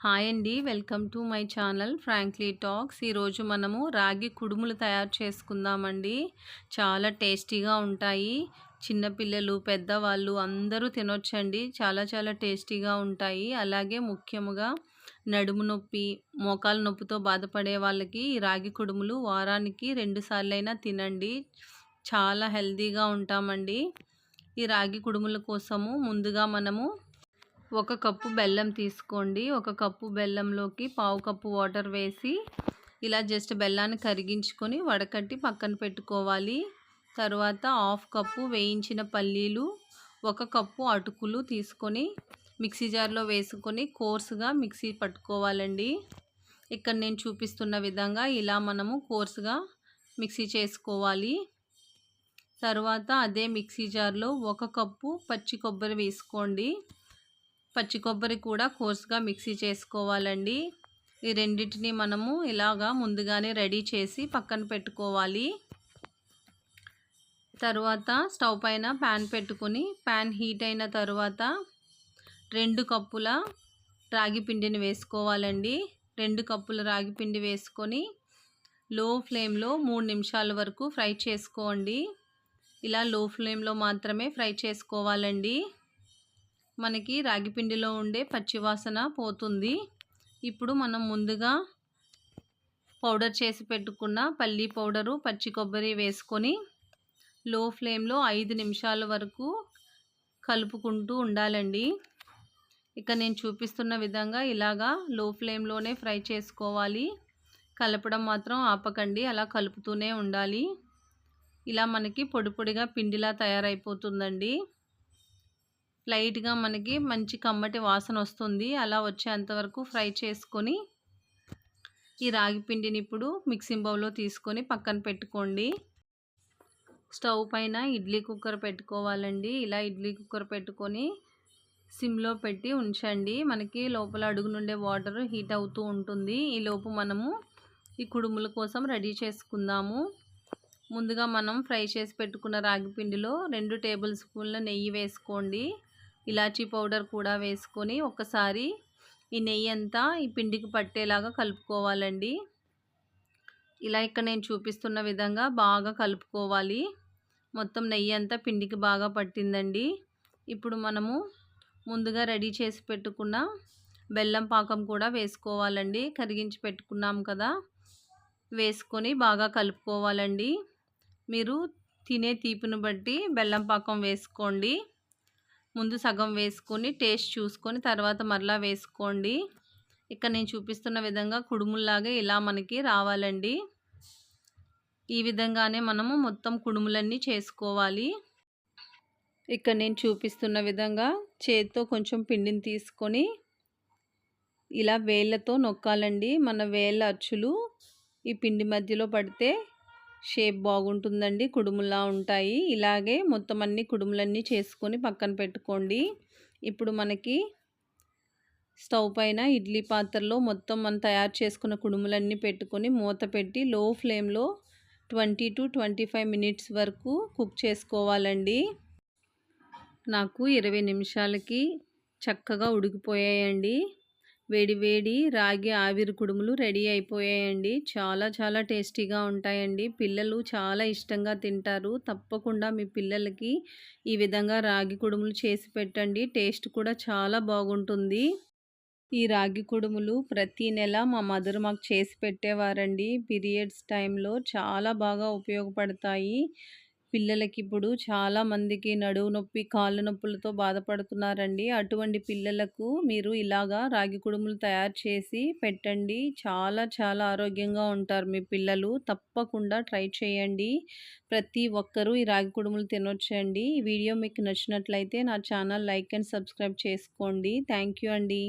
Hi అండి. Welcome to my channel frankly talks. ఈరోజు మనము రాగి కుడుములు తయారు చేసుకుందామండి. చాలా టేస్టీగా ఉంటాయి. చిన్నపిల్లలు పెద్దవాళ్ళు అందరూ తినొచ్చండి. చాలా చాలా టేస్టీగా ఉంటాయి. అలాగే ముఖ్యముగా నడుము నొప్పి మోకాలు నొప్పితో బాధపడే వాళ్ళకి ఈ రాగి కుడుములు వారానికి రెండుసార్లైనా తినండి. చాలా హెల్తీగా ఉంటామండి. ఈ రాగి కుడుముల కోసము ముందుగా మనము ఒక కప్పు బెల్లం తీసుకోండి. ఒక కప్పు బెల్లంలోకి పావు కప్పు వాటర్ వేసి ఇలా జస్ట్ బెల్లాన్ని కరిగించుకొని వడకట్టి పక్కన పెట్టుకోవాలి. తర్వాత హాఫ్ కప్పు వేయించిన పల్లీలు ఒక కప్పు అటుకులు తీసుకొని మిక్సీ జార్లో వేసుకొని కోర్సుగా మిక్సీ పట్టుకోవాలండి. ఇక్కడ నేను చూపిస్తున్న విధంగా ఇలా మనము కోర్సుగా మిక్సీ చేసుకోవాలి. తర్వాత అదే మిక్సీ జార్లో ఒక కప్పు పచ్చి కొబ్బరి వేసుకోండి. పచ్చి కొబ్బరి కూడా కోర్సుగా మిక్సీ చేసుకోవాలండి. ఈ రెండింటిని మనము ఇలాగా ముందుగానే రెడీ చేసి పక్కన పెట్టుకోవాలి. తర్వాత స్టవ్ పైన ప్యాన్ పెట్టుకొని ప్యాన్ హీట్ అయిన తర్వాత రెండు కప్పుల రాగి పిండిని వేసుకోవాలండి. రెండు కప్పుల రాగి పిండి వేసుకొని లో ఫ్లేమ్లో మూడు నిమిషాల వరకు ఫ్రై చేసుకోండి. ఇలా లో ఫ్లేమ్లో మాత్రమే ఫ్రై చేసుకోవాలండి. మనకి రాగి పిండిలో ఉండే పచ్చివాసన పోతుంది. ఇప్పుడు మనం ముందుగా పౌడర్ చేసి పెట్టుకున్న పల్లీ పౌడరు పచ్చి కొబ్బరి వేసుకొని లో ఫ్లేమ్లో ఐదు నిమిషాల వరకు కలుపుకుంటూ ఉండాలండి. ఇక నేను చూపిస్తున్న విధంగా ఇలాగా లో ఫ్లేమ్లోనే ఫ్రై చేసుకోవాలి. కలపడం మాత్రం ఆపకండి అలా కలుపుతూనే ఉండాలి. ఇలా మనకి పొడి పొడిగా పిండిలా తయారైపోతుందండి. లైట్గా మనకి మంచి కమ్మటి వాసన వస్తుంది. అలా వచ్చేంతవరకు ఫ్రై చేసుకొని ఈ రాగి పిండిని ఇప్పుడు మిక్సింగ్ బౌల్లో తీసుకొని పక్కన పెట్టుకోండి. స్టవ్ పైన ఇడ్లీ కుక్కర్ పెట్టుకోవాలండి. ఇలా ఇడ్లీ కుక్కర్ పెట్టుకొని సిమ్లో పెట్టి ఉంచండి. మనకి లోపల అడుగు నుండే వాటర్ హీట్ అవుతూ ఉంటుంది. ఈ లోపు మనము ఈ కుడుముల కోసం రెడీ చేసుకుందాము. ముందుగా మనం ఫ్రై చేసి పెట్టుకున్న రాగి పిండిలో రెండు టేబుల్ స్పూన్ల నెయ్యి వేసుకోండి. ఇలాచీ పౌడర్ కూడా వేసుకొని ఒకసారి ఈ నెయ్యి అంతా ఈ పిండికి పట్టేలాగా కలుపుకోవాలండి. ఇలా ఇక్కడ నేను చూపిస్తున్న విధంగా బాగా కలుపుకోవాలి. మొత్తం నెయ్యి అంతా పిండికి బాగా పట్టిందండి. ఇప్పుడు మనము ముందుగా రెడీ చేసి పెట్టుకున్న బెల్లం పాకం కూడా వేసుకోవాలండి. కరిగించి పెట్టుకున్నాం కదా. వేసుకొని బాగా కలుపుకోవాలండి. మీరు తినే తీపిని బట్టి బెల్లం పాకం వేసుకోండి. ముందు సగం వేసుకొని టేస్ట్ చూసుకొని తర్వాత మరలా వేసుకోండి. ఇక్కడ నేను చూపిస్తున్న విధంగా కుడుముల్లాగా ఇలా మనకి రావాలండి. ఈ విధంగానే మనము మొత్తం కుడుములన్నీ చేసుకోవాలి. ఇక్కడ నేను చూపిస్తున్న విధంగా చేతితో కొంచెం పిండిని తీసుకొని ఇలా వేళ్ళతో నొక్కాలండి. మన వేళ్ళ అచ్చులు ఈ పిండి మధ్యలో పడితే షేప్ బాగుంటుందండి. కుడుములా ఉంటాయి. ఇలాగే మొత్తం అన్ని కుడుములన్నీ చేసుకొని పక్కన పెట్టుకోండి. ఇప్పుడు మనకి స్టవ్ పైన ఇడ్లీ పాత్రలో మొత్తం మనం తయారు చేసుకున్న కుడుములన్నీ పెట్టుకొని మూత పెట్టి లో ఫ్లేమ్లో twenty to twenty five minutes వరకు కుక్ చేసుకోవాలండి. నాకు ఇరవై నిమిషాలకి చక్కగా ఉడికిపోయాయండి. వేడి వేడి రాగి ఆవిరి కుడుములు రెడీ అయిపోయాయండి. చాలా చాలా టేస్టీగా ఉంటాయండి. పిల్లలు చాలా ఇష్టంగా తింటారు. తప్పకుండా మీ పిల్లలకి ఈ విధంగా రాగి కుడుములు చేసి పెట్టండి. టేస్ట్ కూడా చాలా బాగుంటుంది. ఈ రాగి కుడుములు ప్రతి నెల మా మదర్ మాకు చేసి పెట్టేవారండి. పీరియడ్స్ టైంలో చాలా బాగా ఉపయోగపడతాయి. పిల్లలకి ఇప్పుడు చాలామందికి నడువు నొప్పి కాళ్ళ నొప్పులతో బాధపడుతున్నారండి. అటువంటి పిల్లలకు మీరు ఇలాగా రాగి కుడుములు తయారు చేసి పెట్టండి. చాలా చాలా ఆరోగ్యంగా ఉంటారు మీ పిల్లలు. తప్పకుండా ట్రై చేయండి. ప్రతి ఒక్కరూ ఈ రాగి కుడుములు తినొచ్చండి. ఈ వీడియో మీకు నచ్చినట్లయితే నా ఛానల్ లైక్ అండ్ సబ్స్క్రైబ్ చేసుకోండి. థ్యాంక్ యూ అండి.